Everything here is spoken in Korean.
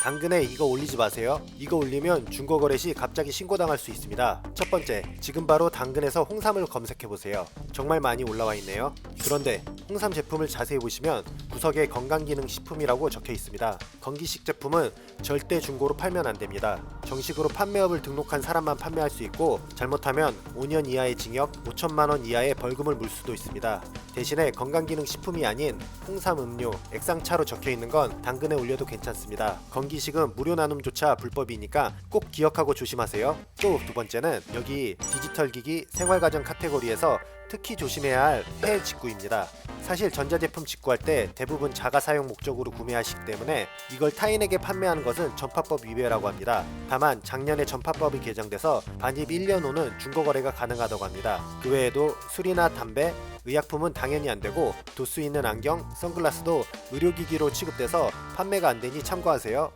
당근에 이거 올리지 마세요. 이거 올리면 중고 거래 시 갑자기 신고당할 수 있습니다. 첫 번째, 지금 바로 당근에서 홍삼을 검색해 보세요. 정말 많이 올라와 있네요. 그런데 홍삼 제품을 자세히 보시면 구석에 건강기능식품이라고 적혀 있습니다. 건기식 제품은 절대 중고로 팔면 안 됩니다. 정식으로 판매업을 등록한 사람만 판매할 수 있고 잘못하면 5년 이하의 징역, 5천만 원 이하의 벌금을 물 수도 있습니다. 대신에 건강기능식품이 아닌 홍삼 음료, 액상차로 적혀 있는 건 당근에 올려도 괜찮습니다. 건기식은 무료 나눔조차 불법이니까 꼭 기억하고 조심하세요. 또 두 번째는 여기 디지털 기기 생활가전 카테고리에서 특히 조심해야 할 해외 직구입니다. 사실 전자제품 직구할 때 대부분 자가 사용 목적으로 구매하시기 때문에 이걸 타인에게 판매하는 것은 전파법 위배라고 합니다. 다만 작년에 전파법이 개정돼서 반입 1년 후는 중고 거래가 가능하다고 합니다. 그 외에도 술이나 담배, 의약품은 당연히 안 되고 도수 있는 안경, 선글라스도 의료기기로 취급돼서 판매가 안 되니 참고하세요.